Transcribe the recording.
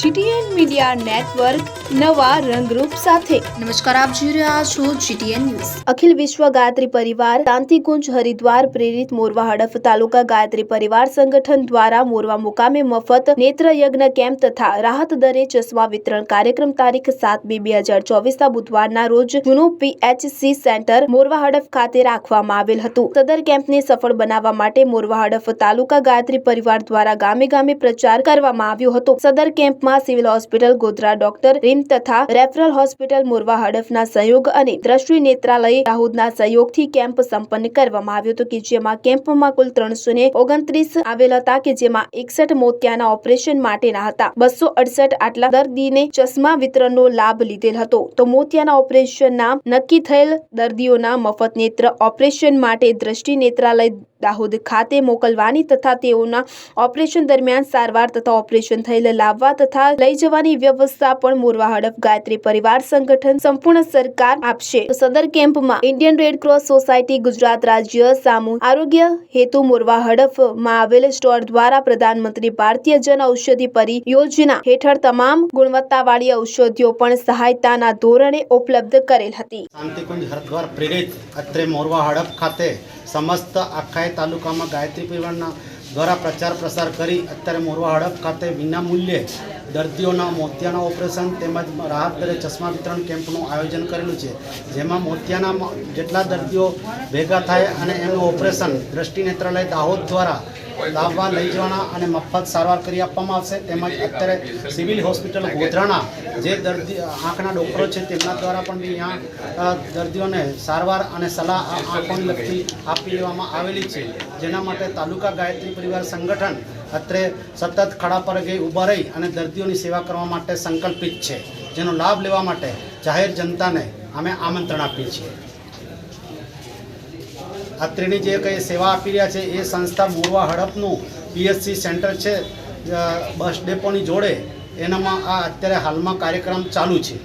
GTN media network નવા રંગરૂપ સાથે. નમસ્કાર આપ જોઈ રહ્યા છો જીટીએન ન્યૂઝ. અખિલ વિશ્વ ગાયત્રી પરિવાર શાંતિકુંજ હરિદ્વાર પ્રેરિત મોરવા હડફ તાલુકા ગાયત્રી પરિવાર સંગઠન દ્વારા મોરવા મુકામે મફત નેત્ર યજ્ઞ કેમ્પ તથા રાહત દરે ચશ્મા વિતરણ કાર્યક્રમ તારીખ સાત બે બે હજાર ચોવીસના બુધવારના રોજ જૂનું પીએચસી સેન્ટર મોરવા હડફ ખાતે રાખવામાં આવેલ હતું. સદર કેમ્પને સફળ બનાવવા માટે મોરવા હડફ તાલુકા ગાયત્રી પરિવાર દ્વારા ગામે ગામે પ્રચાર કરવામાં આવ્યો હતો. સદર કેમ્પમાં સિવિલ હોસ્પિટલ ગોધરા ડોક્ટર રીમ તથા રેફરલ હોસ્પિટલ મોરવા હડફના સહયોગ અને દ્રષ્ટિ નેત્રાલય દાહોદના સહયોગથી કેમ્પ સંપન્ન કરવામાં આવ્યો હતો કે જેમાં કેમ્પમાં કુલ ત્રણસો ને ઓગણત્રીસ આવેલ હતા કે જેમાં એકસઠ મોતિયાના ઓપરેશન માટેના હતા. બસો અડસઠ આટલા દર્દીને ચશ્મા વિતરણનો લાભ લીધેલ હતો. તો મોતિયાના ઓપરેશનના નક્કી થયેલ દર્દીઓના મફત નેત્ર ઓપરેશન માટે દ્રષ્ટિ નેત્રાલય દાહોદ ખાતે મોકલવાની તથા તેઓના ઓપરેશન દરમિયાન સારવાર તથા ઓપરેશન થયેલ લાવવા તથા લઈ જવાની વ્યવસ્થા પણ મોરવા હડફ ગાયત્રી પરિવાર સંગઠન સંપૂર્ણ સરકાર આપશે. સદર કેમ્પમાં Indian red cross society, Gujarat રાજ્ય સામુ આરોગ્ય હેતુ મોરવા હડફમાં આવેલ સ્ટોર દ્વારા પ્રધાનમંત્રી ભારતીય જન ઔષધિ પરિયોજના હેઠળ તમામ ગુણવત્તાવાળી ઔષધિઓ પણ સહાયતાના ધોરણે ઉપલબ્ધ કરેલ હતી. શાંતિકુંજ હરદ્વાર પ્રેરિત અત્રે મોરવા હડફ ખાતે સમસ્ત આખાય તાલુકામાં ગાયત્રી પરિવારના દ્વારા પ્રચાર પ્રસાર કરી અત્યારે મોરવા હડપ ખાતે વિના મૂલ્યે દર્દીઓના મોતિયાના ઓપરેશન તેમજ રાહત દરે ચશ્મા વિતરણ કેમ્પનું આયોજન કરેલું છે. જેમાં મોતિયાના જેટલા દર્દીઓ ભેગા થાય અને એનું ઓપરેશન દ્રષ્ટિ નેત્રાલય દાહોદ દ્વારા લાવવા લઈ જવાના અને મફત સારવાર કરી આપવામાં આવશે. તેમજ અત્યારે સિવિલ હોસ્પિટલ ગોધરાના જે દર્દી, આંખના ડૉક્ટરો છે, તેમના દ્વારા પણ બી અહીંયા દર્દીઓને સારવાર અને સલાહ આંખોની લગતી આપી દેવામાં આવેલી છે. જેના માટે તાલુકા ગાયત્રી પરિવાર સંગઠન અત્રે સતત ખડા પર ગઈ ઊભા રહી અને દર્દીઓની સેવા કરવા માટે સંકલ્પિત છે. જેનો લાભ લેવા માટે જાહેર જનતાને અમે આમંત્રણ આપીએ છીએ. અત્રેની જે કંઈ સેવા આપી રહ્યા છે એ સંસ્થા મોરવા હડપનું પીએચસી સેન્ટર છે બસ ડેપોની જોડે. એનામાં આ અત્યારે હાલમાં કાર્યક્રમ ચાલુ છે.